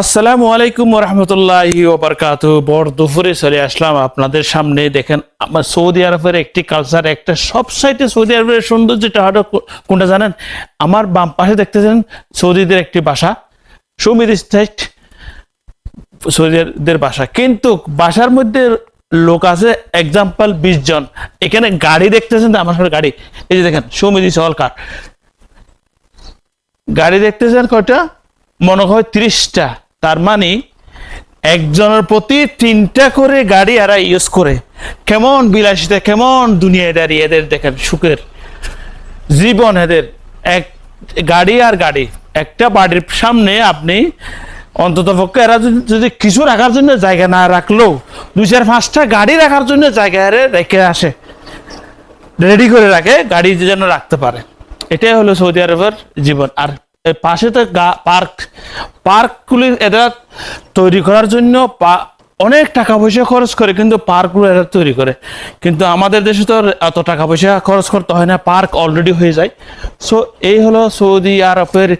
আসসালামু আলাইকুম রহমতুল্লাহি ওবরকাত। বড় দুপুরে চলে আসলাম আপনাদের সামনে। দেখেন, আমার সৌদি আরবের একটি কালচার একটা সব সাইডে সৌদি আরবের সৌন্দর্যটা হলো কোনটা জানেন? আমার বাম পাশে দেখতেছেন সৌদিদের একটি বাসা, সুমির স্টেট সৌদিদের বাসা। কিন্তু বাসার মধ্যে লোক আছে এক্সাম্পল বিশ জন। এখানে গাড়ি দেখতেছেন আমার সাথে গাড়ি। এই যে দেখেন সৌমিদি সরকার গাড়ি দেখতেছেন কয়টা? মনে হয় ত্রিশটা। তার মানে একজনের প্রতি তিনটা করে গাড়ি এরা ইউজ করে। কেমন বিলাসিতা, কেমন দুনিয়াদারি এদের দেখেন, সুখের জীবন এদের। এক গাড়ি আর গাড়ি। একটা বাড়ির সামনে আপনি অন্তত পক্ষে এরা যদি- কিছু রাখার জন্য জায়গা না রাখলেও দুই চার পাঁচটা গাড়ি রাখার জন্য জায়গা রেখে আসে। রেডি করে রাখে, গাড়ি যেন রাখতে পারে। এটাই হলো সৌদি আরবের জীবন। আর পাশে তো পার্ক, পার্কগুলি এরা তৈরি করার জন্য অনেক টাকা পয়সা খরচ করে, কিন্তু পার্কগুলো এরা তৈরি করে। কিন্তু আমাদের দেশে তো এত টাকা পয়সা খরচ করতে হয় না, পার্ক অলরেডি হয়ে যায়। সো এই হলো সৌদি আরবের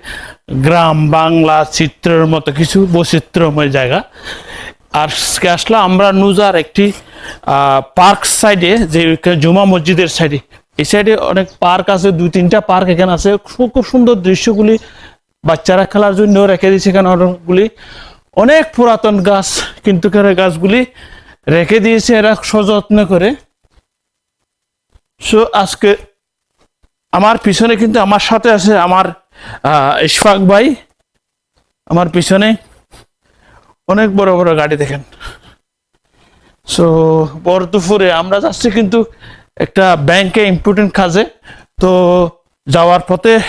গ্রাম, বাংলা চিত্রের মতো কিছু বৈচিত্র্যময় জায়গা। আর আসলে আমরা নুজার একটি পার্ক সাইডে যে জুমা মসজিদের সাইডে এই সাইডে অনেক পার্ক আছে, দুই তিনটা পার্ক এখানে আছে। খুব খুব সুন্দর দৃশ্যগুলি বাচ্চারা খেলার জন্য রেখে দিয়েছে এখানে অনেকগুলি অনেক পুরাতন গাছ, কিন্তু করে গাছগুলি রেখে দিয়েছে এরা সযত্ন করে। সো আজকে আমার পিছনে কিন্তু আমার সাথে আছে আমার ইশফাক ভাই। আমার পিছনে অনেক বড় বড় গাড়ি দেখেন। সো বড় দুপুরে আমরা যাচ্ছি কিন্তু একটা ব্যাংকে ইম্পর্টেন্ট কাজে। তো যাওয়ার পথে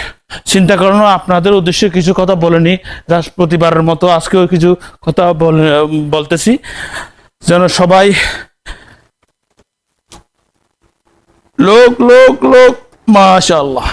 চিন্তা করানো আপনাদের উদ্দেশ্যে কিছু কথা বলেনি জাস্ট প্রতিবারের মতো আজকেও কিছু কথা বলে- বলতেছি। যেন সবাই লোক লোক লোক মাশাল্লাহ